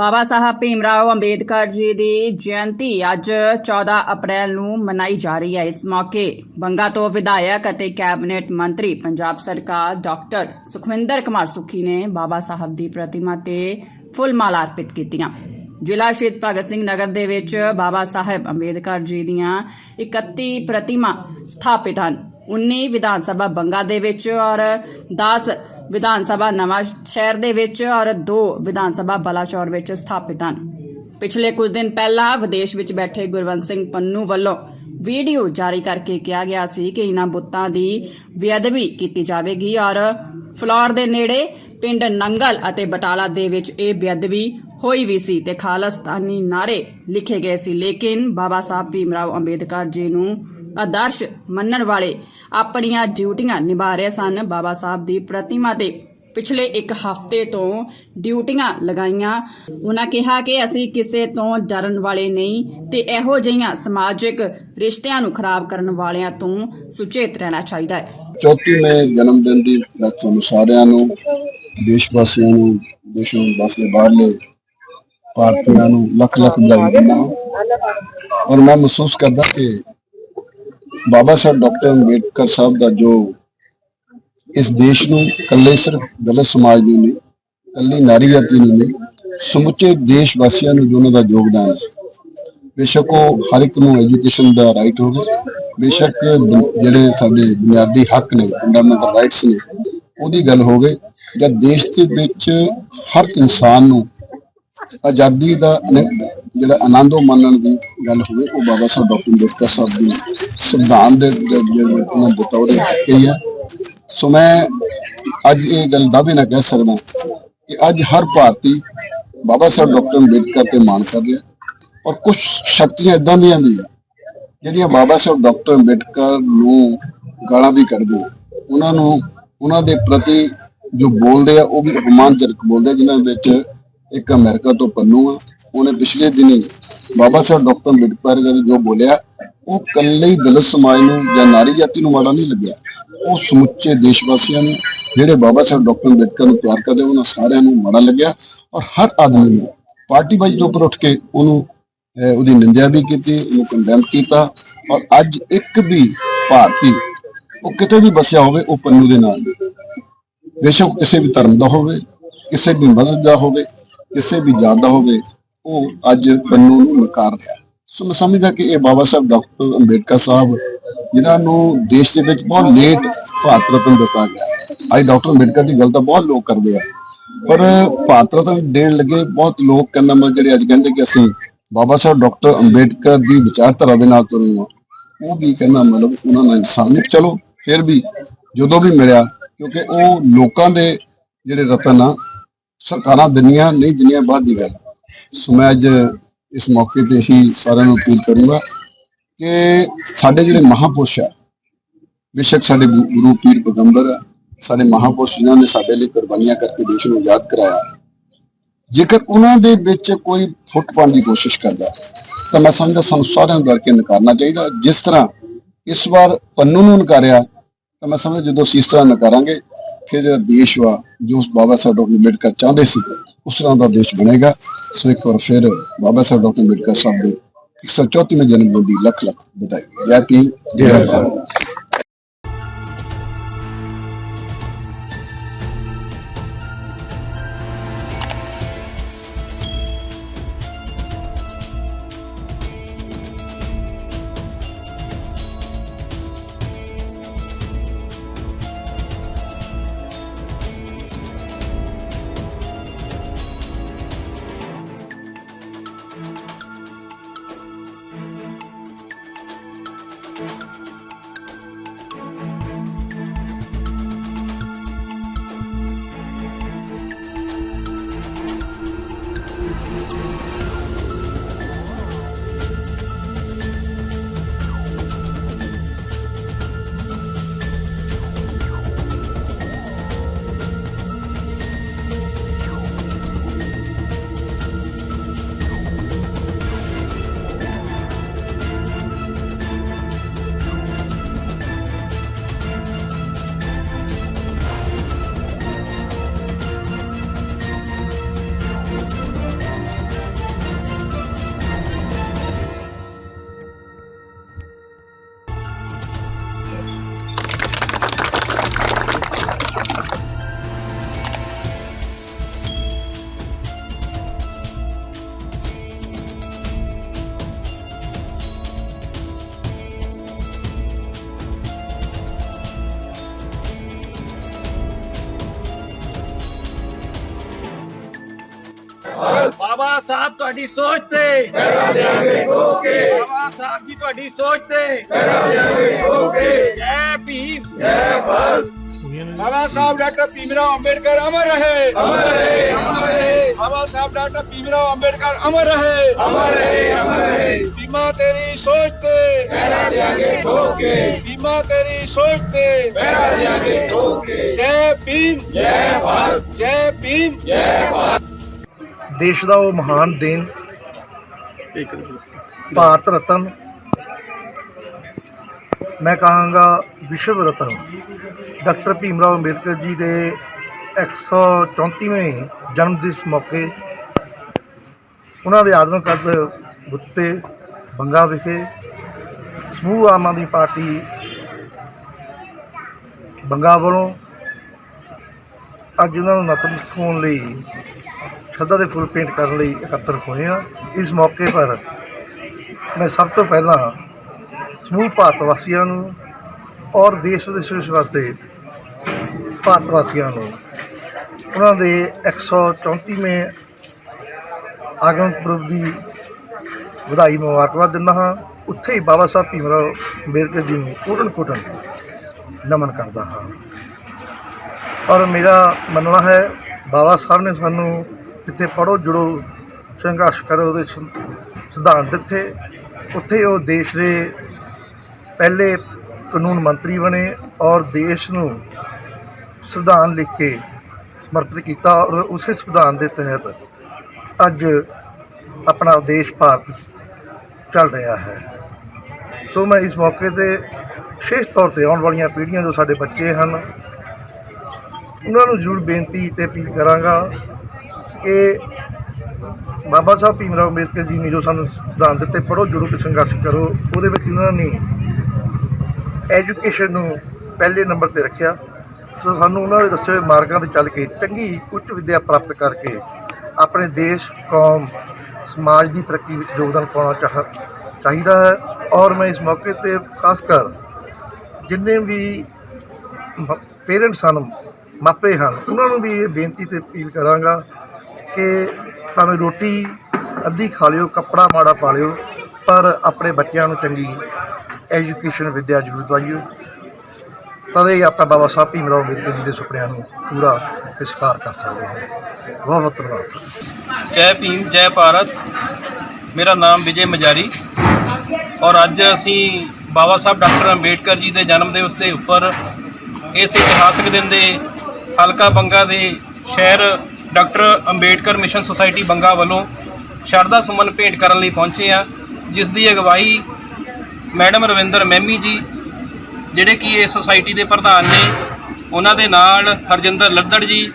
ਬਾਬਾ ਸਾਹਿਬ ਭੀਮਰਾਓ ਅੰਬੇਦਕਰ ਜੀ ਦੀ ਜਯੰਤੀ ਅੱਜ 14 ਅਪ੍ਰੈਲ ਨੂੰ ਮਨਾਈ ਜਾ ਰਹੀ ਹੈ। ਇਸ ਮੌਕੇ ਬੰਗਾ ਤੋਂ ਵਿਧਾਇਕ ਅਤੇ ਕੈਬਨਿਟ ਮੰਤਰੀ ਪੰਜਾਬ ਸਰਕਾਰ ਡਾਕਟਰ ਸੁਖਵਿੰਦਰ ਕੁਮਾਰ ਸੁੱਖੀ ਨੇ ਬਾਬਾ ਸਾਹਿਬ ਦੀ ਪ੍ਰਤਿਮਾ ਤੇ ਫੁੱਲ ਮਾਲਾ ਅਰਪਿਤ ਕੀਤੀਆਂ। ਜ਼ਿਲ੍ਹਾ ਸ਼ਹੀਦ ਭਗਤ ਸਿੰਘ ਨਗਰ ਦੇ ਵਿੱਚ ਬਾਬਾ ਸਾਹਿਬ ਅੰਬੇਦਕਰ ਜੀ ਦੀਆਂ 31 ਪ੍ਰਤਿਮਾ ਸਥਾਪਿਤ ਹਨ। 19 ਵਿਧਾਨ ਸਭਾ ਬੰਗਾ ਦੇ ਵਿੱਚ ਔਰ 10 ਵਿਧਾਨ ਸਭਾ ਨਵਾਂ ਸ਼ਹਿਰ ਦੇ ਵਿੱਚ ਔਰ ਦੋ ਵਿਧਾਨ ਸਭਾ ਬਲਾਚੌਰ ਵਿੱਚ ਸਥਾਪਿਤ ਹਨ। ਪਿਛਲੇ ਕੁਝ ਦਿਨ ਪਹਿਲਾਂ ਵਿਦੇਸ਼ ਵਿੱਚ ਬੈਠੇ ਗੁਰਵੰਤ ਸਿੰਘ ਪੰਨੂ ਵੱਲੋਂ ਵੀਡੀਓ ਜਾਰੀ ਕਰਕੇ ਕਿਹਾ ਗਿਆ ਸੀ ਕਿ ਇਹਨਾਂ ਬੁੱਤਾਂ ਦੀ ਬੇਅਦਬੀ ਕੀਤੀ ਜਾਵੇਗੀ ਔਰ ਫਲੋਰ ਦੇ ਨੇੜੇ ਪਿੰਡ ਨੰਗਲ ਅਤੇ ਬਟਾਲਾ ਦੇ ਵਿੱਚ ਇਹ ਬੇਅਦਬੀ ਹੋਈ ਵੀ ਸੀ ਤੇ ਖਾਲਸਤਾਨੀ ਨਾਰੇ ਲਿਖੇ ਗਏ ਸੀ। ਲੇਕਿਨ ਬਾਬਾ ਸਾਹਿਬ ਭੀਮ ਰਾਓ ਅੰਬੇਦਕਰ ਜੀ ਨੂੰ ਆਦਰਸ਼ ਮੰਨਣ ਵਾਲੇ ਆਪਣੀਆਂ ਡਿਊਟੀਆਂ ਨਿਭਾ ਰਹੇ ਸਨ। ਬਾਬਾ ਸਾਹਿਬ ਦੀ ਪ੍ਰਤਿਮਾ ਤੇ ਪਿਛਲੇ ਇੱਕ ਹਫ਼ਤੇ ਤੋਂ ਡਿਊਟੀਆਂ ਲਗਾਈਆਂ। ਉਹਨਾਂ ਕਿਹਾ ਕਿ ਅਸੀਂ ਕਿਸੇ ਤੋਂ ਡਰਨ ਵਾਲੇ ਨਹੀਂ ਤੇ ਇਹੋ ਜਿਹੀਆਂ ਸਮਾਜਿਕ ਰਿਸ਼ਤਿਆਂ ਨੂੰ ਖਰਾਬ ਕਰਨ ਵਾਲਿਆਂ ਤੋਂ ਸੁਚੇਤ ਰਹਿਣਾ ਚਾਹੀਦਾ ਹੈ। 34ਵੇਂ ਜਨਮ ਦਿਨ ਦੀ ਮੈਂ ਤੁਹਾਨੂੰ ਸਾਰਿਆਂ ਨੂੰ, ਦੇਸ਼ ਵਾਸੀਆਂ ਨੂੰ, ਦੇਸ਼ੋਂ ਵਾਸਤੇ ਬਾਹਰਲੇ ਭਾਰਤੀਆਂ ਨੂੰ ਲੱਖ ਲੱਖ ਵਧਾਈ ਦਿੰਦਾ ਔਰ ਮੈਂ ਮਹਿਸੂਸ ਕਰਦਾ ਕਿ ਬਾਬਾ ਸਾਹਿਬ ਡਾਕਟਰ ਅੰਬੇਡਕਰ ਸਾਹਿਬ ਦਾ ਜੋ ਇਸ ਦੇਸ਼ ਨੂੰ ਇਕੱਲੇ ਸਿਰਫ ਦਲਿਤ ਸਮਾਜ ਨੂੰ ਨਹੀਂ, ਇਕੱਲੀ ਨਾਰੀ ਜਾਤੀ ਨੂੰ ਨਹੀਂ, ਸਮੁੱਚੇ ਦੇਸ਼ ਵਾਸੀਆਂ ਨੂੰ ਜੋ ਉਹਨਾਂ ਦਾ ਯੋਗਦਾਨ ਹੈ। ਬੇਸ਼ੱਕ ਉਹ ਹਰ ਇੱਕ ਨੂੰ ਐਜੂਕੇਸ਼ਨ ਦਾ ਰਾਈਟ ਹੋਵੇ, ਬੇਸ਼ੱਕ ਜਿਹੜੇ ਸਾਡੇ ਬੁਨਿਆਦੀ ਹੱਕ ਨੇ ਫੰਡਾਮੈਂਟਲ ਰਾਈਟਸ ਨੇ, ਉਹਦੀ ਗੱਲ ਹੋਵੇ, ਜਾਂ ਦੇਸ਼ ਦੇ ਵਿੱਚ ਹਰ ਇਨਸਾਨ ਨੂੰ ਆਜ਼ਾਦੀ ਦਾ ਜਿਹੜਾ ਆਨੰਦ ਉਹ ਮੰਨਣ ਦੀ ਗੱਲ ਹੋਵੇ ਉਹ ਬਾਬਾ ਸਾਹਿਬ ਡਾਕਟਰ ਅੰਬੇਦਕਰ ਸਾਹਿਬ ਦੀ ਸੰਵਿਧਾਨ ਦੇ ਉਹਨਾਂ ਦਿੱਤਾ ਉਹਦੇ ਕਹੀ ਹੈ। ਸੋ ਮੈਂ ਅੱਜ ਇਹ ਗੱਲ ਦਾਅਵੇ ਨਾਲ ਕਹਿ ਸਕਦਾ ਕਿ ਅੱਜ ਹਰ ਭਾਰਤੀ ਬਾਬਾ ਸਾਹਿਬ ਡਾਕਟਰ ਅੰਬੇਦਕਰ ਤੇ ਮਾਣ ਕਰ ਰਿਹਾ ਔਰ ਕੁਝ ਸ਼ਕਤੀਆਂ ਇਦਾਂ ਦੀਆਂ ਵੀ ਆ ਜਿਹੜੀਆਂ ਬਾਬਾ ਸਾਹਿਬ ਡਾਕਟਰ ਅੰਬੇਦਕਰ ਨੂੰ ਗਾਲਾਂ ਵੀ ਕੱਢਦੇ ਆ ਉਹਨਾਂ ਨੂੰ ਉਹਨਾਂ ਦੇ ਪ੍ਰਤੀ ਜੋ ਬੋਲਦੇ ਆ ਉਹ ਵੀ ਅਪਮਾਨਜਨਕ ਬੋਲਦੇ ਆ, ਜਿਨ੍ਹਾਂ ਵਿੱਚ ਇੱਕ ਅਮਰੀਕਾ ਤੋਂ ਪੰਨੂ ਆ ਉਹਨੇ ਪਿਛਲੇ ਦਿਨੀ ਬਾਬਾ ਸਾਹਿਬ ਡਾਕਟਰ ਅੰਬੇਡਕਰ ਨੇ ਜੋ ਬੋਲਿਆ, ਉਹ ਇਕੱਲੇ ਹੀ ਦਲਿਤ ਸਮਾਜ ਨੂੰ ਜਾਂ ਨਾਰੀ ਜਾਤੀ ਨੂੰ ਮਾੜਾ ਨਹੀਂ ਲੱਗਿਆ ਉਹ ਸਮੁੱਚੇ ਦੇਸ਼ ਵਾਸੀਆਂ ਨੂੰ, ਜਿਹੜੇ ਬਾਬਾ ਸਾਹਿਬ ਡਾਕਟਰ ਅੰਬੇਡਕਰ ਨੂੰ ਪਿਆਰ ਕਰਦੇ, ਉਹਨਾਂ ਸਾਰਿਆਂ ਨੂੰ ਮਾੜਾ ਲੱਗਿਆ ਔਰ ਹਰ ਆਦਮੀ ਨੇ ਪਾਰਟੀ ਬਾਜੀ ਤੋਂ ਉੱਪਰ ਉੱਠ ਕੇ ਉਹਨੂੰ ਉਹਦੀ ਨਿੰਦਿਆ ਵੀ ਕੀਤੀ, ਉਹਨੂੰ ਕੰਡੈਮ ਕੀਤਾ ਔਰ ਅੱਜ ਇੱਕ ਵੀ ਭਾਰਤੀ ਉਹ ਕਿਤੇ ਵੀ ਬਸਿਆ ਹੋਵੇ, ਉਹ ਪੰਨੂ ਦੇ ਨਾਲ ਹੈ। ਬੇਸ਼ੱਕ ਕਿਸੇ ਵੀ ਧਰਮ ਦਾ ਹੋਵੇ, ਕਿਸੇ ਵੀ ਮਜ਼ਹਬ ਦਾ ਹੋਵੇ ਕਿਸੇ ਵੀ ਜਾਤ ਦਾ ਹੋਵੇ, ਉਹ ਅੱਜ ਪੰਨੂ ਨੂੰ ਨਕਾਰ ਰਿਹਾ। ਸੋ ਮੈਂ ਸਮਝਦਾ ਕਿ ਇਹ ਬਾਬਾ ਸਾਹਿਬ, ਡਾਕਟਰ ਅੰਬੇਡਕਰ ਸਾਹਿਬ, ਜਿਨ੍ਹਾਂ ਨੂੰ ਦੇਸ਼ ਦੇ ਵਿੱਚ ਬਹੁਤ ਲੇਟ ਭਾਰਤ ਰਤਨ ਦਿੱਤਾ ਗਿਆ। ਅੱਜ ਡਾਕਟਰ ਅੰਬੇਡਕਰ ਦੀ ਗੱਲ ਤਾਂ ਬਹੁਤ ਲੋਕ ਕਰਦੇ ਆ, ਪਰ ਭਾਰਤ ਰਤਨ ਦੇਣ ਲੱਗੇ ਬਹੁਤ ਲੋਕ ਕਹਿੰਦਾ ਮੈਂ ਜਿਹੜੇ ਅੱਜ ਕਹਿੰਦੇ ਕਿ ਅਸੀਂ ਬਾਬਾ ਸਾਹਿਬ, ਡਾਕਟਰ ਅੰਬੇਡਕਰ ਦੀ ਵਿਚਾਰਧਾਰਾ ਦੇ ਨਾਲ ਤੁਰੇ ਹਾਂ। ਉਹ ਵੀ ਕਹਿੰਦਾ ਮਤਲਬ ਉਹਨਾਂ ਨਾਲ ਇਨਸਾਨੀਅਤ ਚਲੋ, ਫਿਰ ਵੀ ਜਦੋਂ ਵੀ ਮਿਲਿਆ, ਕਿਉਂਕਿ ਉਹ ਲੋਕਾਂ ਦੇ ਜਿਹੜੇ ਰਤਨ ਆ ਸਰਕਾਰਾਂ ਦਿੰਦੀਆਂ ਨਹੀਂ ਦਿੰਦੀਆਂ ਬਾਅਦ ਦੀ ਗੱਲ। ਸੋ ਮੈਂ ਅੱਜ ਇਸ ਮੌਕੇ ਤੇ ਹੀ ਸਾਰਿਆਂ ਨੂੰ ਅਪੀਲ ਕਰੂੰਗਾ ਕਿ ਸਾਡੇ ਜਿਹੜੇ ਮਹਾਪੁਰਸ਼ ਆ, ਬੇਸ਼ੱਕ ਸਾਡੇ ਗੁਰੂ ਪੀਰ ਪੈਗੰਬਰ ਆ, ਸਾਡੇ ਮਹਾਪੁਰਸ਼ ਜਿਨ੍ਹਾਂ ਨੇ ਸਾਡੇ ਲਈ ਕੁਰਬਾਨੀਆਂ ਕਰਕੇ ਦੇਸ਼ ਨੂੰ ਆਜ਼ਾਦ ਕਰਾਇਆ, ਜੇਕਰ ਉਹਨਾਂ ਦੇ ਵਿੱਚ ਕੋਈ ਫੁੱਟ ਪਾਉਣ ਦੀ ਕੋਸ਼ਿਸ਼ ਕਰਦਾ, ਤਾਂ ਮੈਂ ਸਮਝਦਾ ਸਾਨੂੰ ਸਾਰਿਆਂ ਨੂੰ ਰਲ ਕੇ ਨਕਾਰਨਾ ਚਾਹੀਦਾ। ਜਿਸ ਤਰ੍ਹਾਂ ਇਸ ਵਾਰ ਪੰਨੂ ਨੂੰ ਨਕਾਰਿਆ, ਤਾਂ ਮੈਂ ਸਮਝਦਾ ਜਦੋਂ ਅਸੀਂ ਇਸ ਤਰ੍ਹਾਂ ਨਕਾਰਾਂਗੇ ਫਿਰ ਜਿਹੜਾ ਦੇਸ਼ ਵਾ, ਜੋ ਬਾਬਾ ਸਾਹਿਬ ਡਾਕਟਰ ਅੰਬੇਡਕਰ ਚਾਹੁੰਦੇ ਸੀ, ਉਸ ਤਰ੍ਹਾਂ ਦਾ ਦੇਸ਼ ਬਣੇਗਾ। ਸੋ ਇੱਕ ਵਾਰ ਫਿਰ ਬਾਬਾ ਸਾਹਿਬ ਡਾਕਟਰ ਅੰਬੇਡਕਰ ਸਾਹਿਬ ਦੇ 134ਵੇਂ ਜਨਮ ਦਿਨ ਦੀ ਲੱਖ ਲੱਖ ਵਧਾਈ। ਜੈ ਭੀਮ ਜੈ ਭਾਰਤ ਤੁਹਾਡੀ ਸੋਚ ਤੇ ਪਹਿਰਾ ਦੇਾਂਗੇ ਠੋਕੇ ਬਾਬਾ ਸਾਹਿਬ ਜੀ ਤੁਹਾਡੀ ਸੋਚ ਤੇ ਪਹਿਰਾ ਦੇਾਂਗੇ ਠੋਕੇ ਜੈ ਭੀਮ बाबा साहब डॉक्टर भीमराव अंबेडकर अमर रहे ਅਮਰ ਰਹੇ ਅਮਰ ਰਹੇ बाबा साहब डॉक्टर भीमराव अंबेडकर अमर रहे ਅਮਰ ਰਹੇ ਅਮਰ ਰਹੇ बीमा तेरी सोच ते ਪਹਿਰਾ ਦੇਾਂਗੇ ਠੋਕੇ बीमा तेरी सोच ते ਪਹਿਰਾ ਦੇਾਂਗੇ ਠੋਕੇ जय भीम ਜੈ ਭਾਰਤ जय भीम ਜੈ ਭਾਰਤ ਦੇਸ਼ ਦਾ ਉਹ ਮਹਾਨ ਦੇਨ ਭਾਰਤ ਰਤਨ। ਮੈਂ ਕਹਾਂਗਾ ਵਿਸ਼ਵ ਰਤਨ। ਡਾਕਟਰ ਭੀਮਰਾਓ ਅੰਬੇਦਕਰ ਜੀ ਦੇ 134ਵੇਂ ਜਨਮ ਦਿਵਸ ਮੌਕੇ ਉਹਨਾਂ ਦੇ ਆਦਮਕ ਕੱਦ ਬੁੱਤ ਤੇ ਬੰਗਾ ਵਿਖੇ ਸਮੂਹ ਆਮ ਆਦਮੀ ਪਾਰਟੀ ਬੰਗਾ ਵੱਲੋਂ ਅੱਜ ਉਹਨਾਂ ਨੂੰ ਨਤਮਸਤਕ ਹੋਣ ਲਈ ਸ਼ਰਧਾ ਦੇ ਫੁੱਲ ਭੇਂਟ ਕਰਨ ਲਈ ਇਕੱਤਰ ਹੋਏ ਹਾਂ। ਇਸ ਮੌਕੇ ਪਰ ਮੈਂ ਸਭ ਤੋਂ ਪਹਿਲਾਂ ਸਮੂਹ ਭਾਰਤ ਵਾਸੀਆਂ ਨੂੰ ਔਰ ਦੇਸ਼ ਵਿਦੇਸ਼ ਵਾਸਤੇ ਭਾਰਤ ਵਾਸੀਆਂ ਨੂੰ, ਉਹਨਾਂ ਦੇ 134ਵੇਂ ਆਗਮਨ ਪੁਰਬ ਦੀ ਵਧਾਈ ਮੁਬਾਰਕਬਾਦ ਦਿੰਦਾ ਹਾਂ। ਉੱਥੇ ਹੀ ਬਾਬਾ ਸਾਹਿਬ ਭੀਮਰਾਓ ਅੰਬੇਦਕਰ ਜੀ ਨੂੰ ਕੋਟਨ ਕੋਟਨ ਨਮਨ ਕਰਦਾ ਹਾਂ। ਔਰ ਮੇਰਾ ਮੰਨਣਾ ਹੈ, ਬਾਬਾ ਸਾਹਿਬ ਨੇ ਸਾਨੂੰ ਜਿੱਥੇ ਪੜੋ ਜੁੜੋ, ਸੰਘਰਸ਼ ਕਰੋ ਉਹਦੇ ਸਿ- ਸਿਧਾਂਤ ਦਿੱਤੇ ਉੱਥੇ ਉਹ ਦੇਸ਼ ਦੇ ਪਹਿਲੇ ਕਾਨੂੰਨ ਮੰਤਰੀ ਬਣੇ ਔਰ ਦੇਸ਼ ਨੂੰ ਸੰਵਿਧਾਨ ਲਿਖ ਕੇ ਸਮਰਪਿਤ ਕੀਤਾ ਔਰ ਉਸੇ ਸੰਵਿਧਾਨ ਦੇ ਤਹਿਤ ਅੱਜ ਆਪਣਾ ਦੇਸ਼ ਭਾਰਤ ਚੱਲ ਰਿਹਾ ਹੈ। ਸੋ ਮੈਂ ਇਸ ਮੌਕੇ ਤੇ ਵਿਸ਼ੇਸ਼ ਤੌਰ ਤੇ ਆਉਣ ਵਾਲੀਆਂ ਪੀੜ੍ਹੀਆਂ ਜੋ ਸਾਡੇ ਬੱਚੇ ਹਨ, ਉਹਨਾਂ ਨੂੰ ਜ਼ਰੂਰ ਬੇਨਤੀ ਤੇ ਅਪੀਲ ਕਰਾਂਗਾ ਕਿ ਬਾਬਾ ਸਾਹਿਬ ਭੀਮ ਰਾਓ ਅੰਬੇਦਕਰ ਜੀ ਨੇ ਜੋ ਸਾਨੂੰ ਸਿਧਾਂਤ ਦਿੱਤੇ ਪੜੋ ਜੁੜੋ ਤੇ ਸੰਘਰਸ਼ ਕਰੋ, ਉਹਦੇ ਵਿੱਚ ਉਹਨਾਂ ਨੇ ਐਜੂਕੇਸ਼ਨ ਨੂੰ ਪਹਿਲੇ ਨੰਬਰ ਤੇ ਰੱਖਿਆ। ਸੋ ਸਾਨੂੰ ਉਹਨਾਂ ਦੇ ਦੱਸੇ ਹੋਏ ਮਾਰਗਾਂ ਤੇ ਚੱਲ ਕੇ ਚੰਗੀ ਉੱਚ ਵਿੱਦਿਆ ਪ੍ਰਾਪਤ ਕਰਕੇ ਆਪਣੇ ਦੇਸ਼, ਕੌਮ, ਸਮਾਜ ਦੀ ਤਰੱਕੀ ਵਿੱਚ ਯੋਗਦਾਨ ਪਾਉਣਾ ਚਾਹ, ਚਾਹੀਦਾ ਹੈ। ਔਰ ਮੈਂ ਇਸ ਮੌਕੇ ਤੇ ਖਾਸ ਕਰ ਜਿੰਨੇ ਵੀ ਪੇਰੈਂਟਸ ਹਨ, ਮਾਪੇ ਹਨ, ਉਹਨਾਂ ਨੂੰ ਵੀ ਇਹ ਬੇਨਤੀ ਤੇ ਅਪੀਲ ਕਰਾਂਗਾ ਕਿ ਭਾਵੇਂ ਰੋਟੀ ਅੱਧੀ ਖਾ ਲਿਓ, ਕੱਪੜਾ ਮਾੜਾ ਪਾ ਲਿਓ, ਪਰ ਆਪਣੇ ਬੱਚਿਆਂ ਨੂੰ ਚੰਗੀ ਐਜੂਕੇਸ਼ਨ ਵਿੱਦਿਆ ਜ਼ਰੂਰ ਦਵਾਈਓ। ਤਦੇ ਆਪਾਂ ਬਾਬਾ ਸਾਹਿਬ ਭੀਮ ਰਾਓ ਅੰਬੇਦਕਰ ਜੀ ਦੇ ਸੁਪਨਿਆਂ ਨੂੰ ਪੂਰਾ ਤੇ ਸਾਕਾਰ ਕਰ ਸਕਦੇ ਹਾਂ। ਬਹੁਤ ਬਹੁਤ ਧੰਨਵਾਦ। ਜੈ ਭੀਮ, ਜੈ ਭਾਰਤ। ਮੇਰਾ ਨਾਮ ਵਿਜੇ ਮਜਾਰੀ। ਔਰ ਅੱਜ ਅਸੀਂ ਬਾਬਾ ਸਾਹਿਬ ਡਾਕਟਰ ਅੰਬੇਡਕਰ ਜੀ ਦੇ ਜਨਮ ਦਿਵਸ ਦੇ ਉੱਪਰ ਇਸ ਇਤਿਹਾਸਕ ਦਿਨ ਦੇ ਹਲਕਾ ਬੰਗਾ ਦੇ ਸ਼ਹਿਰ doctor Ambedkar mission society Banga ਵੱਲੋਂ ਸ਼ਰਧਾ ਸੁਮਨ ਭੇਂਟ ਕਰਨ ਲਈ ਪਹੁੰਚੇ ਆ ਜਿਸ ਦੀ ਅਗਵਾਈ ਮੈਡਮ ਰਵਿੰਦਰ ਮਹਿਮੀ ਜੀ, ਜਿਹੜੇ ਕਿ ਇਸ ਸੁਸਾਇਟੀ ਦੇ ਪ੍ਰਧਾਨ ਨੇ, ਉਹਨਾਂ ਦੇ ਨਾਲ ਹਰਜਿੰਦਰ ਲੱਦੜ ਜੀ,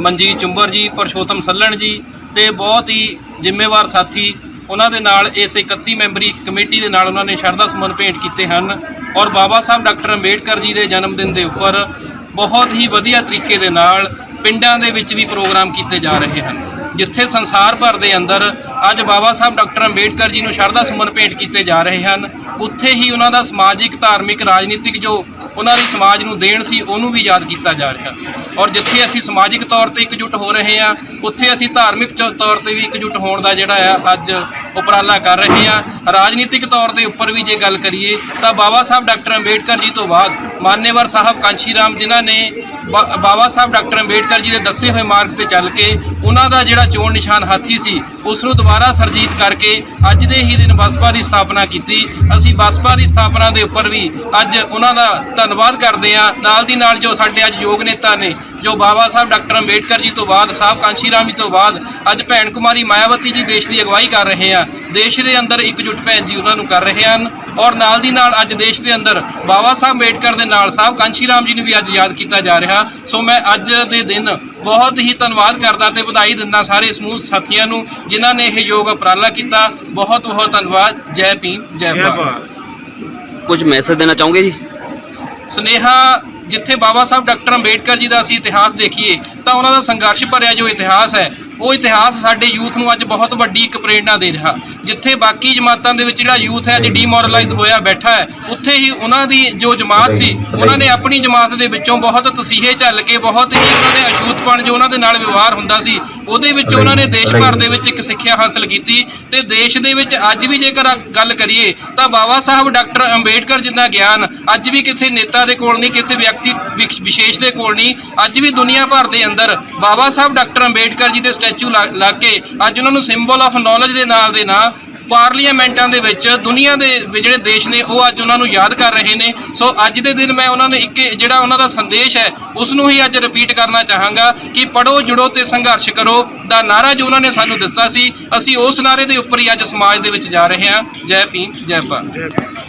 ਮਨਜੀਤ ਚੁੰਬਰ ਜੀ, ਪਰਸ਼ੋਤਮ ਸੱਲਣ ਜੀ ਤੇ ਬਹੁਤ ਹੀ ਜ਼ਿੰਮੇਵਾਰ ਸਾਥੀ ਉਹਨਾਂ ਦੇ ਨਾਲ ਇਸ 31 ਮੈਂਬਰੀ ਕਮੇਟੀ ਦੇ ਨਾਲ ਉਹਨਾਂ ਨੇ ਸ਼ਰਧਾ ਸੁਮਨ ਭੇਂਟ ਕੀਤੇ ਹਨ ਔਰ ਬਾਬਾ ਸਾਹਿਬ ਡਾਕਟਰ ਅੰਬੇਡਕਰ ਜੀ ਦੇ ਜਨਮ ਦਿਨ ਦੇ ਉੱਪਰ ਬਹੁਤ ਹੀ ਵਧੀਆ ਤਰੀਕੇ ਦੇ ਨਾਲ ਪਿੰਡਾਂ ਦੇ ਵਿੱਚ ਵੀ ਪ੍ਰੋਗਰਾਮ ਕੀਤੇ ਜਾ ਰਹੇ ਹਨ, ਜਿੱਥੇ ਸੰਸਾਰ ਭਰ ਦੇ ਅੰਦਰ ਅੱਜ ਬਾਬਾ ਸਾਹਿਬ ਡਾਕਟਰ ਅੰਬੇਡਕਰ ਜੀ ਨੂੰ ਸ਼ਰਧਾ ਸੁਮਨ ਭੇਂਟ ਕੀਤੇ ਜਾ ਰਹੇ ਹਨ। ਉੱਥੇ ਹੀ ਉਹਨਾਂ ਦਾ ਸਮਾਜਿਕ ਧਾਰਮਿਕ, ਰਾਜਨੀਤਿਕ ਜੋ ਉਹਨਾਂ ਦੀ ਸਮਾਜ ਨੂੰ ਦੇਣ ਸੀ, ਉਹਨੂੰ ਵੀ ਯਾਦ ਕੀਤਾ ਜਾ ਰਿਹਾ। ਔਰ ਜਿੱਥੇ ਅਸੀਂ ਸਮਾਜਿਕ ਤੌਰ ਤੇ ਇਕਜੁੱਟ ਹੋ ਰਹੇ ਹਾਂ, ਉੱਥੇ ਅਸੀਂ ਧਾਰਮਿਕ ਚ- ਤੌਰ ਤੇ ਵੀ ਇਕਜੁੱਟ ਹੋਣ ਦਾ ਜਿਹੜਾ ਆ, ਅੱਜ ਉਪਰਾਲਾ ਕਰ ਰਹੇ ਹਾਂ। ਰਾਜਨੀਤਿਕ ਤੌਰ ਦੇ ਉੱਪਰ ਵੀ ਜੇ ਗੱਲ ਕਰੀਏ, ਤਾਂ ਬਾਬਾ ਸਾਹਿਬ ਡਾਕਟਰ ਅੰਬੇਡਕਰ ਜੀ ਤੋਂ ਬਾਅਦ ਮਾਨੇਵਰ ਸਾਹਿਬ ਕਾਂਸ਼ੀ ਰਾਮ ਜਿਨ੍ਹਾਂ ਨੇ ਬਾ- ਬਾਬਾ ਸਾਹਿਬ ਡਾਕਟਰ ਅੰਬੇਡਕਰ ਜੀ ਦੇ ਦੱਸੇ ਹੋਏ ਮਾਰਗ ਤੇ ਚੱਲ ਕੇ ਉਹਨਾਂ ਦਾ ਜਿਹੜਾ ਚੋਣ ਨਿਸ਼ਾਨ ਹਾਥੀ ਸੀ, ਉਸ ਨੂੰ ਦੁਬਾਰਾ ਸਰਜੀਤ ਕਰਕੇ ਅੱਜ ਦੇ ਹੀ ਦਿਨ ਬਸਪਾ ਦੀ ਸਥਾਪਨਾ ਕੀਤੀ। ਅਸੀਂ ਬਸਪਾ ਦੀ ਸਥਾਪਨਾ ਦੇ ਉੱਪਰ ਵੀ ਅੱਜ ਉਹਨਾਂ ਦਾ ਧੰਨਵਾਦ ਕਰਦੇ ਹਾਂ। ਨਾਲ ਦੀ ਨਾਲ ਜੋ ਸਾਡੇ ਅੱਜ ਯੋਗ ਨੇਤਾ ਨੇ, ਜੋ ਬਾਬਾ ਸਾਹਿਬ ਡਾਕਟਰ ਅੰਬੇਡਕਰ ਜੀ ਤੋਂ ਬਾਅਦ, ਸਾਹਿਬ ਕਾਂਸ਼ੀ ਰਾਮ ਜੀ ਤੋਂ ਬਾਅਦ, ਅੱਜ ਭੈਣ ਕੁਮਾਰੀ ਮਾਇਆਵਤੀ ਜੀ ਦੇਸ਼ ਦੀ ਅਗਵਾਈ ਕਰ ਰਹੇ ਆ ਦੇਸ਼ ਦੇ ਅੰਦਰ ਇਕਜੁੱਟ ਭੈਣ ਜੀ ਉਹਨਾਂ ਨੂੰ ਕਰ ਰਹੇ ਹਨ। ਔਰ ਨਾਲ ਦੀ ਨਾਲ ਅੱਜ ਦੇਸ਼ ਦੇ ਅੰਦਰ ਬਾਬਾ ਸਾਹਿਬ ਅੰਬੇਡਕਰ ਦੇ ਨਾਲ ਸਾਹਿਬ ਕਾਂਸ਼ੀ ਰਾਮ ਜੀ ਨੂੰ ਵੀ ਅੱਜ ਯਾਦ ਕੀਤਾ ਜਾ ਰਿਹਾ। ਸੋ ਮੈਂ ਅੱਜ ਦੇ ਦਿਨ ਬਹੁਤ ਹੀ ਧੰਨਵਾਦ ਕਰਦਾ ਤੇ ਵਧਾਈ ਦਿੰਦਾ ਸਾਰੇ ਸਮੂਹ ਸਾਥੀਆਂ ਨੂੰ ਜਿਨ੍ਹਾਂ ਨੇ ਇਹ ਯੋਗ ਉਪਰਾਲਾ ਕੀਤਾ। ਬਹੁਤ ਬਹੁਤ ਧੰਨਵਾਦ। ਜੈ ਭੀਮ ਜੈ ਭਾਰਤ। ਕੁਝ ਮੈਸੇਜ ਦੇਣਾ ਚਾਹੋਗੇ ਜੀ? ਸਨੇਹਾ ਜਿੱਥੇ ਬਾਬਾ ਸਾਹਿਬ ਡਾਕਟਰ ਅੰਬੇਡਕਰ ਜੀ ਦਾ ਅਸੀਂ ਇਤਿਹਾਸ ਦੇਖੀਏ ਤਾਂ ਉਹਨਾਂ ਦਾ ਸੰਘਰਸ਼ ਭਰਿਆ ਜੋ ਇਤਿਹਾਸ ਹੈ ਉਹ ਇਤਿਹਾਸ ਸਾਡੇ ਯੂਥ ਨੂੰ ਅੱਜ ਬਹੁਤ ਵੱਡੀ ਇੱਕ ਪ੍ਰੇਰਣਾ ਦੇ ਰਿਹਾ। ਜਿੱਥੇ ਬਾਕੀ ਜਮਾਤਾਂ ਦੇ ਵਿੱਚ ਜਿਹੜਾ ਯੂਥ ਹੈ ਅੱਜ ਡੀਮੋਰਲਾਈਜ਼ ਹੋਇਆ ਬੈਠਾ ਹੈ ਉੱਥੇ ਹੀ ਉਹਨਾਂ ਦੀ ਜੋ ਜਮਾਤ ਸੀ ਉਹਨਾਂ ਨੇ ਆਪਣੀ ਜਮਾਤ ਦੇ ਵਿੱਚੋਂ ਬਹੁਤ ਤਸੀਹੇ ਚੱਲ ਕੇ ਬਹੁਤ ਹੀ ਉਹਨਾਂ ਦੇ ਅਛੂਤਪਣ ਜੋ ਉਹਨਾਂ ਦੇ ਨਾਲ ਵਿਵਹਾਰ ਹੁੰਦਾ ਸੀ ਉਹਦੇ ਵਿੱਚ ਉਹਨਾਂ ਨੇ ਦੇਸ਼ ਭਰ ਦੇ ਵਿੱਚ ਇੱਕ ਸਿੱਖਿਆ ਹਾਸਲ ਕੀਤੀ ਤੇ ਦੇਸ਼ ਦੇ ਵਿੱਚ ਅੱਜ ਵੀ ਜੇਕਰ ਗੱਲ ਕਰੀਏ ਤਾਂ ਬਾਬਾ ਸਾਹਿਬ ਡਾਕਟਰ ਅੰਬੇਡਕਰ ਜਿੰਨਾ ਗਿਆਨ ਅੱਜ ਵੀ ਕਿਸੇ ਨੇਤਾ ਦੇ ਕੋਲ ਨਹੀਂ ਕਿਸੇ ਵਿਅਕਤੀ ਵਿਸ਼- ਵਿਸ਼ੇਸ਼ ਦੇ ਕੋਲ ਨਹੀਂ ਅੱਜ ਵੀ ਦੁਨੀਆ ਭਰ ਦੇ ਅੰਦਰ ਬਾਬਾ ਸਾਹਿਬ ਡਾਕਟਰ ਅੰਬੇਡਕਰ ਜੀ ਦੇ ਸਟੈਚੂ ਲਾ ਲਾ ਕੇ ਅੱਜ ਉਹਨਾਂ ਨੂੰ ਸਿੰਬਲ ਆਫ ਨੌਲੇਜ ਦੇ ਨਾਲ ਦੇ ਨਾਂ ਪਾਰਲੀਮੈਂਟਾਂ ਦੇ ਵਿੱਚ ਦੁਨੀਆ ਦੇ ਜਿਹੜੇ ਦੇਸ਼ ਨੇ ਉਹ ਅੱਜ ਉਹਨਾਂ ਨੂੰ ਯਾਦ ਕਰ ਰਹੇ ਨੇ। ਸੋ ਅੱਜ ਦੇ ਦਿਨ ਮੈਂ ਉਹਨਾਂ ਨੇ ਇੱਕ ਜਿਹੜਾ ਉਹਨਾਂ ਦਾ ਸੰਦੇਸ਼ ਹੈ ਉਸ ਨੂੰ ਹੀ ਅੱਜ ਰਿਪੀਟ ਕਰਨਾ ਚਾਹਾਂਗਾ ਕਿ ਪੜੋ ਜੁੜੋ ਤੇ ਸੰਘਰਸ਼ ਕਰੋ ਦਾ ਨਾਰਾ ਜੋ ਉਹਨਾਂ ਨੇ ਸਾਨੂੰ ਦਿੱਤਾ ਸੀ, ਅਸੀਂ ਉਸ ਨਾਰੇ ਦੇ ਉੱਪਰ ਹੀ ਅੱਜ ਸਮਾਜ ਦੇ ਵਿੱਚ ਜਾ ਰਹੇ ਹਾਂ। ਜੈ ਭੀਮ, ਜੈ ਭਾਰਤ।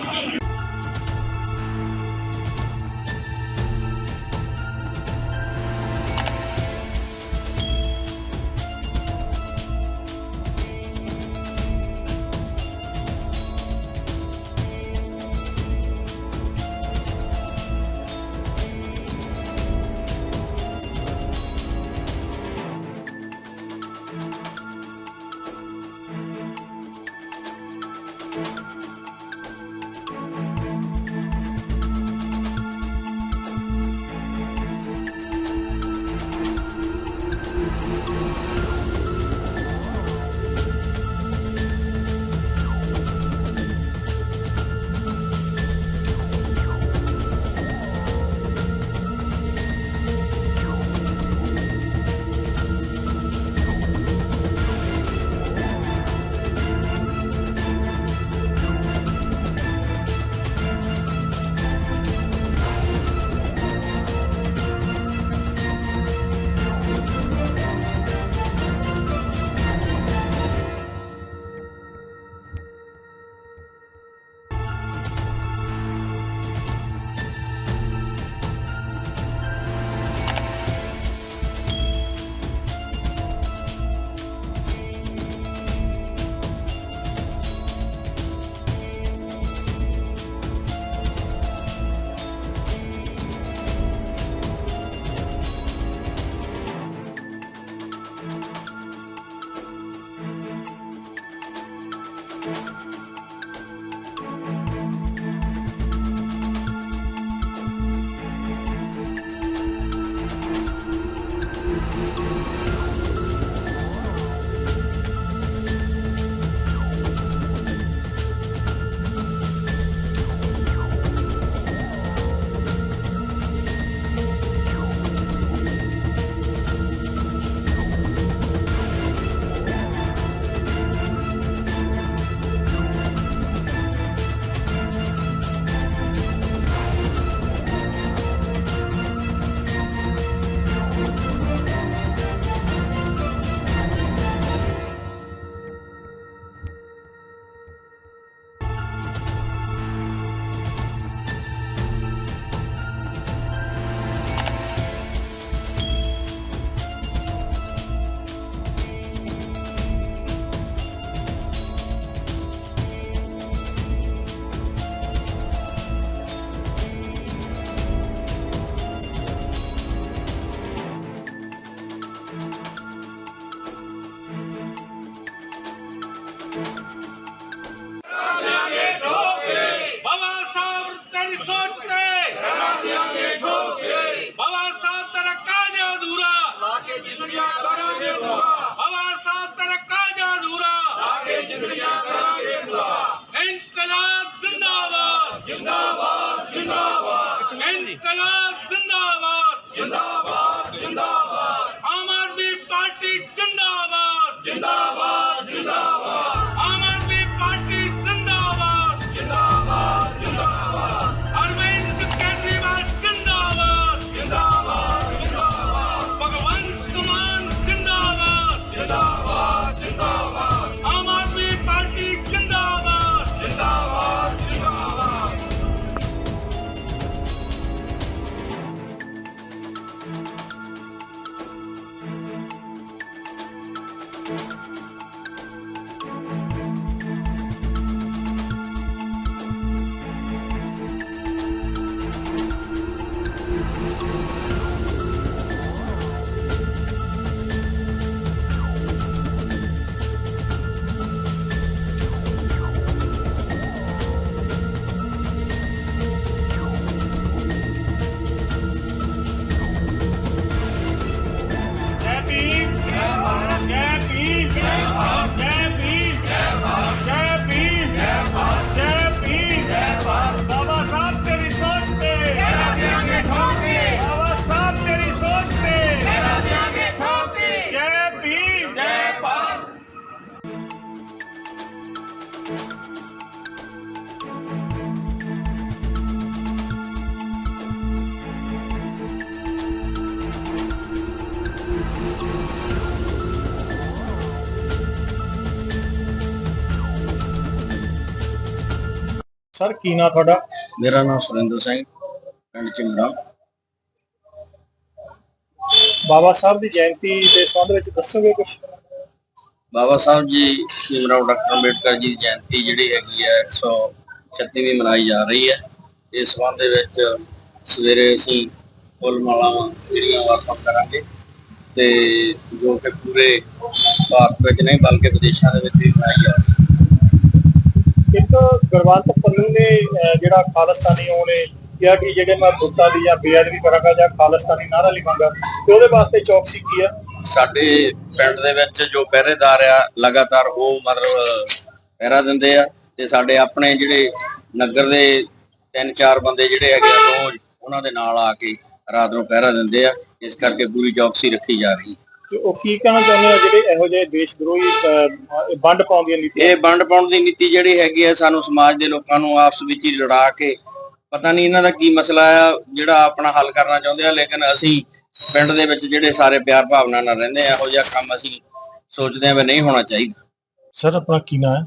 ਬਾਬਾ ਸਰ ਕੀ ਨਾਂ ਤੁਹਾਡਾ? ਮੇਰਾ ਨਾਮ ਸੁਰਿੰਦਰ ਸਿੰਘ ਪਿੰਡ ਚਿੰਗੜਾ ਬਾਬਾ ਸਾਹਿਬ ਦੀ ਜਯੰਤੀ ਦੇ ਸੰਬੰਧ ਵਿੱਚ ਦੱਸੋਗੇ ਕੁਝ ਬਾਬਾ ਸਾਹਿਬ ਜੀ ਭੀਮਰਾਓ ਡਾਕਟਰ ਅੰਬੇਡਕਰ ਜੀ ਦੀ ਜਯੰਤੀ ਜਿਹੜੀ ਹੈਗੀ ਹੈ 136ਵੀਂ ਮਨਾਈ ਜਾ ਰਹੀ ਹੈ। ਇਸ ਸੰਬੰਧ ਦੇ ਵਿੱਚ ਸਵੇਰੇ ਅਸੀਂ ਫੁੱਲ ਮਾਲਾਵਾਂ ਜਿਹੜੀਆਂ ਵਾਰਤਾ ਕਰਾਂਗੇ ਤੇ ਜੋ ਕਿ ਪੂਰੇ ਭਾਰਤ ਵਿੱਚ ਨਹੀਂ ਬਲਕਿ ਵਿਦੇਸ਼ਾਂ ਦੇ ਵਿੱਚ ਵੀ ਮਨਾਈ ਜਾ ਰਹੀ ਹੈ। ਇੱਕ ਗੁਰਵੰਤ ਪੰਨੂ ਨੇ ਜਿਹੜਾ ਖਾਲਸਤਾਨੀ ਉਹਨੇ ਕਿਹਾ ਕਿ ਜਿਹੜੇ ਮੈਂ ਬੁੱਤਾਂ ਦੀ ਜਾਂ ਬੇਅਦਬੀ ਕਰਾਂਗਾ ਜਾਂ ਖਾਲਸਤਾਨੀ ਨਾਰਾ ਲਿਖਾਂਗਾ, ਤੇ ਉਹਦੇ ਵਾਸਤੇ ਚੌਕਸੀ ਕੀ ਆ ਸਾਡੇ ਪਿੰਡ ਦੇ ਵਿੱਚ ਜੋ ਪਹਿਰੇਦਾਰ ਆ, ਲਗਾਤਾਰ ਉਹ ਮਤਲਬ ਪਹਿਰਾ ਦਿੰਦੇ ਆ, ਤੇ ਸਾਡੇ ਆਪਣੇ ਜਿਹੜੇ ਨਗਰ ਦੇ ਤਿੰਨ ਚਾਰ ਬੰਦੇ ਜਿਹੜੇ ਹੈਗੇ ਆ ਰੋਜ਼ ਉਹਨਾਂ ਦੇ ਨਾਲ ਆ ਕੇ ਰਾਤ ਨੂੰ ਪਹਿਰਾ ਦਿੰਦੇ ਆ, ਇਸ ਕਰਕੇ ਪੂਰੀ ਚੌਕਸੀ ਰੱਖੀ ਜਾ ਰਹੀ। ਤੇ ਉਹ ਕੀ ਕਹਿਣਾ ਚਾਹੁੰਦੇ ਆ ਜਿਹੜੇ ਇਹੋ ਜਿਹੇ ਦੇਸ਼ ਦਰੋਹੀ ਅਹ, ਵੰਡ ਪਾਉਣ ਦੀਆਂ ਨੀਤੀਆਂ? ਇਹ ਵੰਡ ਪਾਉਣ ਦੀ ਨੀਤੀ ਜਿਹੜੀ ਹੈਗੀ ਹੈ ਸਾਨੂੰ ਸਮਾਜ ਦੇ ਲੋਕਾਂ ਨੂੰ ਆਪਸ ਵਿੱਚ ਹੀ ਲੜਾ ਕੇ ਪਤਾ ਨਹੀਂ ਇਹਨਾਂ ਦਾ ਕੀ ਮਸਲਾ ਆ ਜਿਹੜਾ ਆਪਣਾ ਹੱਲ ਕਰਨਾ ਚਾਹੁੰਦੇ ਆ ਲੇਕਿਨ ਅਸੀਂ ਪਿੰਡ ਦੇ ਵਿੱਚ ਜਿਹੜੇ ਸਾਰੇ ਪਿਆਰ ਭਾਵਨਾ ਨਾਲ ਰਹਿੰਦੇ ਆ ਇਹੋ ਜਿਹਾ ਕੰਮ ਅਸੀਂ ਸੋਚਦੇ ਆ ਵੀ ਨਹੀਂ ਹੋਣਾ ਚਾਹੀਦਾ। ਸਰ ਆਪਣਾ ਕੀ ਨਾਂ ਹੈ?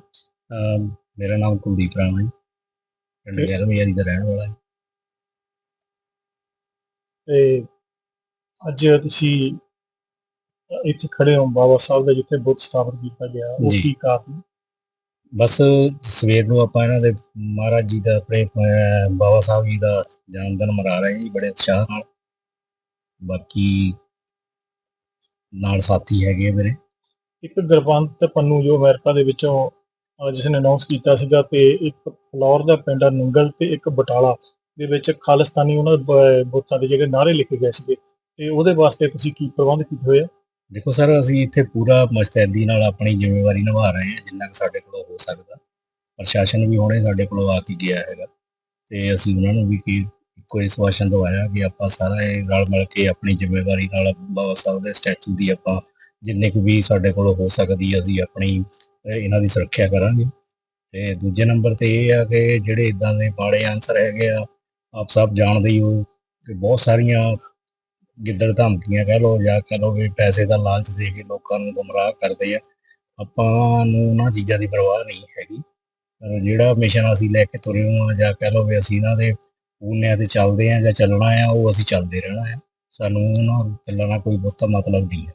ਅਮ ਮੇਰਾ ਨਾਮ ਕੁਲਦੀਪ ਰਾਮ ਹੈ ਜੀ। ਪਿੰਡ ਗੈਰਮਿਆਰੀ ਦਾ ਰਹਿਣ ਵਾਲਾ ਹੈ। ਤੇ ਅੱਜ ਤੁਸੀਂ ਇੱਥੇ ਖੜੇ ਹੋ ਬਾਬਾ ਸਾਹਿਬ ਦਾ ਜਿੱਥੇ ਬੁੱਤ ਸਥਾਪਿਤ ਕੀਤਾ ਗਿਆ ਉਹ ਜੀ। ਕੀ ਕਾਰਨ? ਬਸ ਸਵੇਰ ਨੂੰ ਆਪਾਂ ਇਹਨਾਂ ਦੇ ਮਹਾਰਾਜ ਜੀ ਦਾ ਆਪਣੇ ਅਹ, ਬਾਬਾ ਸਾਹਿਬ ਜੀ ਦਾ ਜਨਮ ਦਿਨ ਮਨਾ ਰਹੇ ਹਾਂ ਜੀ ਬੜੇ ਉਤਸ਼ਾਹ ਨਾਲ। ਬਾਕੀ ਨਾਲ ਸਾਥੀ ਹੈਗੇ ਆ ਮੇਰੇ। ਇੱਕ ਗੁਰਵੰਤ ਪੰਨੂ ਜੋ ਅਮਰੀਕਾ ਦੇ ਵਿੱਚੋਂ ਅਹ, ਜਿਸ ਨੇ ਅਨਾਉਂਸ ਕੀਤਾ ਸੀਗਾ ਤੇ ਇੱਕ ਫਲੋਰ ਦਾ ਪਿੰਡ ਆ ਨੰਗਲ ਤੇ ਇੱਕ ਬਟਾਲਾ ਦੇ ਵਿੱਚ ਖਾਲਿਸਤਾਨੀ ਉਹਨਾਂ ਦੇ ਬ- ਬੁੱਤਾਂ ਦੇ ਜਿਹੜੇ ਨਾਰੇ ਲਿਖੇ ਗਏ ਸੀਗੇ। ਤੇ ਉਹਦੇ ਵਾਸਤੇ ਤੁਸੀਂ ਕੀ ਪ੍ਰਬੰਧ ਕੀਤੇ ਹੋਏ ਆ? ਦੇਖੋ ਸਰ, ਅਸੀਂ ਇੱਥੇ ਪੂਰਾ ਮੁਸਤੈਦੀ ਨਾਲ ਆਪਣੀ ਜ਼ਿੰਮੇਵਾਰੀ ਨਿਭਾ ਰਹੇ ਹਾਂ, ਜਿੰਨਾ ਕੁ ਸਾਡੇ ਕੋਲੋਂ ਹੋ ਸਕਦਾ। ਪ੍ਰਸ਼ਾਸਨ ਵੀ ਹੁਣੇ ਸਾਡੇ ਕੋਲੋਂ ਆ ਕੇ ਗਿਆ ਹੈਗਾ ਤੇ ਅਸੀਂ ਉਹਨਾਂ ਨੂੰ ਵੀ ਕੀ ਕੋਈ ਸਵਾਸ਼ਨ ਦਵਾਇਆ ਕਿ ਆਪਾਂ ਸਾਰਾ ਇਹ ਰਲ ਮਿਲ ਕੇ ਆਪਣੀ ਜ਼ਿੰਮੇਵਾਰੀ ਨਾਲ ਬਾਬਾ ਸਾਹਿਬ ਦੇ ਸਟੈਚੂ ਦੀ ਆਪਾਂ ਜਿੰਨੇ ਕੁ ਵੀ ਸਾਡੇ ਕੋਲੋਂ ਹੋ ਸਕਦੀ ਅਸੀਂ ਆਪਣੀ ਇਹਨਾਂ ਦੀ ਸੁਰੱਖਿਆ ਕਰਾਂਗੇ। ਤੇ ਦੂਜੇ ਨੰਬਰ ਤੇ ਇਹ ਆ ਕਿ ਜਿਹੜੇ ਇਦਾਂ ਦੇ ਮਾੜੇ ਆਨਸਰ ਹੈਗੇ ਆ, ਆਪ ਸਭ ਜਾਣਦੇ ਹੀ ਹੋ ਕਿ ਬਹੁਤ ਸਾਰੀਆਂ ਗਿੱਦੜ ਧਮਕੀਆਂ ਕਹਿ ਲਓ ਜਾਂ ਕਹਿ ਲਓ ਵੀ ਪੈਸੇ ਦਾ ਲਾਲਚ ਦੇ ਕੇ ਲੋਕਾਂ ਨੂੰ ਗੁੰਮਰਾਹ ਕਰਦੇ ਆ, ਆਪਾਂ ਨੂੰ ਉਹਨਾਂ ਚੀਜ਼ਾਂ ਦੀ ਪਰਵਾਹ ਨਹੀਂ ਹੈਗੀ। ਪਰ ਜਿਹੜਾ ਮਿਸ਼ਨ ਅਸੀਂ ਲੈ ਕੇ ਤੁਰੇ ਹਾਂ ਜਾਂ ਕਹਿ ਲਓ ਵੀ ਅਸੀਂ ਇਹਨਾਂ ਦੇ ਪੂਨਿਆਂ ਤੇ ਚੱਲਦੇ ਆ ਜਾਂ ਚੱਲਣਾ ਆ, ਉਹ ਅਸੀਂ ਚੱਲਦੇ ਰਹਿਣਾ ਆ। ਸਾਨੂੰ ਉਹਨਾਂ ਗੱਲਾਂ ਨਾਲ ਕੋਈ ਬਹੁਤਾ ਮਤਲਬ ਨਹੀਂ ਹੈ